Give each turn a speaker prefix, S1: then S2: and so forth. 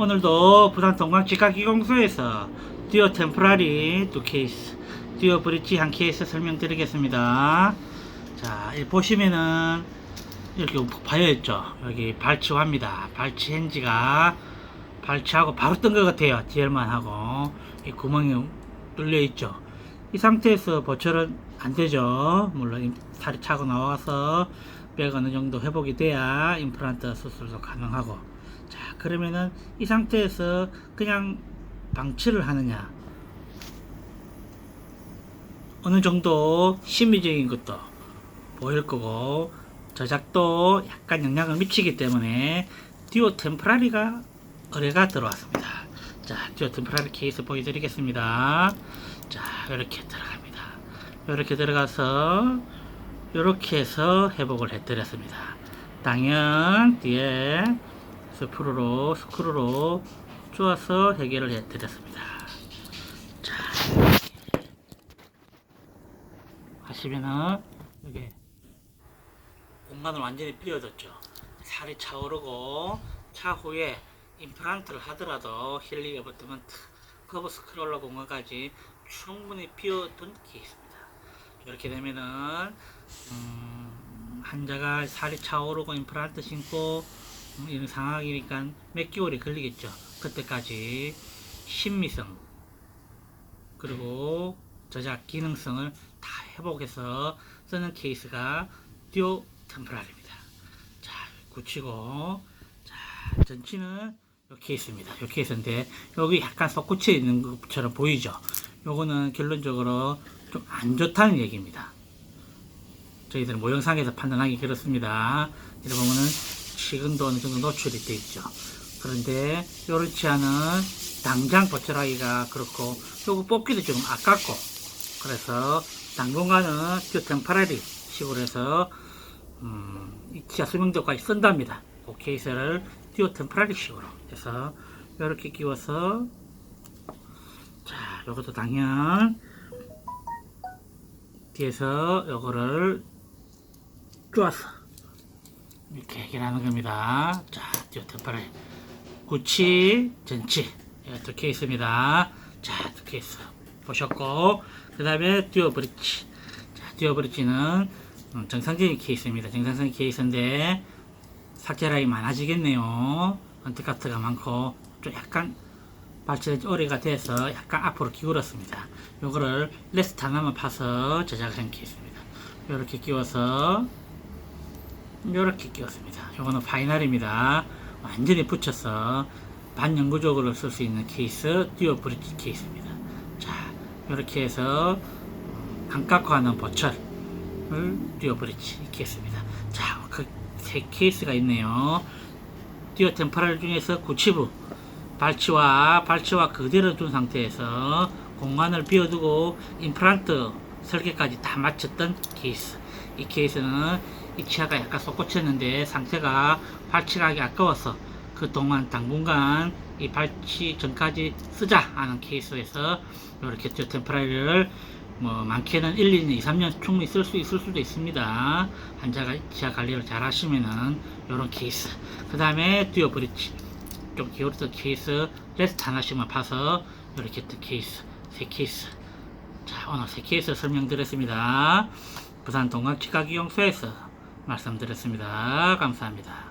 S1: 오늘도 부산 동광지가기공소에서 듀오 템포라리 두 케이스, 듀오 브릿지 한 케이스 설명드리겠습니다. 자, 이 보시면은 이렇게 바여있죠. 여기 발치화입니다. 발치 핸지가 발치하고 바로 뜬 것 같아요. DL만 하고 이 구멍이 뚫려 있죠. 이 상태에서 보철은 안 되죠. 물론 임- 살이 차고 나와서 뼈가 어느 정도 회복이 돼야 임플란트 수술도 가능하고. 자, 그러면은 이 상태에서 그냥 방치를 하느냐. 어느 정도 심미적인 것도 보일 거고, 저작도 약간 영향을 미치기 때문에 듀오 템포라리가 의뢰가 들어왔습니다. 자, 듀오 템포라리 케이스 보여드리겠습니다. 자, 이렇게 들어갑니다. 이렇게 들어가서 이렇게 해서 회복을 해드렸습니다. 당연 뒤에 스크루로 스크루로 쪼아서 해결을 해드렸습니다. 자, 하시면은 여기 공간을 완전히 비워뒀죠. 살이 차오르고 차후에 임플란트를 하더라도 힐링 에버트먼트 커브 스크롤러 공간까지 충분히 비워둔 케이스입니다. 이렇게 되면은 음, 환자가 살이 차오르고 임플란트 신고 음, 이런 상황이니까 몇 개월이 걸리겠죠. 그때까지 신미성 그리고 저작 기능성을 다 회복해서 쓰는 케이스가 듀오 템포랄입니다. 자, 굳히고 자, 전치는 요 케이스입니다. 요 케이스인데 여기 약간 솟구쳐 있는 것처럼 보이죠? 요거는 결론적으로 좀 안 좋다는 얘기입니다. 저희들은 모형상에서 판단하기 그렇습니다. 이렇게 보면은 식은도 어느 정도 노출이 돼 있죠. 그런데 요렇지 않은 당장 버텨라기가 그렇고 요거 뽑기도 조금 아깝고 그래서 당분간은 듀 템파라리 식으로 해서 음, 이 지하 수명도까지 쓴답니다. 그 케이스를 듀오 템포라리 식으로 해서 이렇게 끼워서 자 요것도 당연 뒤에서 요거를 쪼아서 이렇게 해결하는 겁니다. 자 템포라리 구치 전치 두 케이스입니다. 자두 케이스 보셨고 그 다음에 듀오 브릿지 자 듀오 브릿지는 음, 정상적인 케이스입니다. 정상적인 케이스인데 삭제라이 많아지겠네요. 언택카트가 많고 좀 약간 발치 오래가 돼서 약간 앞으로 기울었습니다. 요거를 레스트 하나만 파서 제작을 한 케이스입니다. 요렇게 끼워서 요렇게 끼웠습니다. 요거는 파이널입니다. 완전히 붙여서 반영구적으로 쓸 수 있는 케이스 듀오 브릿지 케이스입니다. 자, 요렇게 해서 음, 반값화하는 보철 을 듀오 브릿지 케이스입니다. 자, 그 세 케이스가 있네요. 듀오 템퍼럴 중에서 구치부 발치와 발치와 그대로 둔 상태에서 공간을 비워두고 임플란트 설계까지 다 마쳤던 케이스. 이 케이스는 이 치아가 약간 솟구쳤는데 상태가 발치하기 아까워서 그동안 당분간 이 발치 전까지 쓰자 하는 케이스에서 이렇게 템퍼럴을 뭐 많게는 1, 2년, 2, 3년 충분히 쓸 수 있을 수도 있습니다. 환자가 지하 관리를 잘 하시면은 이런 케이스. 그 다음에 듀오 브릿지. 좀 기울었던 케이스 레스트 하나씩만 파서 이렇게 또 케이스. 세 케이스. 자, 오늘 세 케이스 설명드렸습니다. 부산 동학치과기용소에서 말씀드렸습니다. 감사합니다.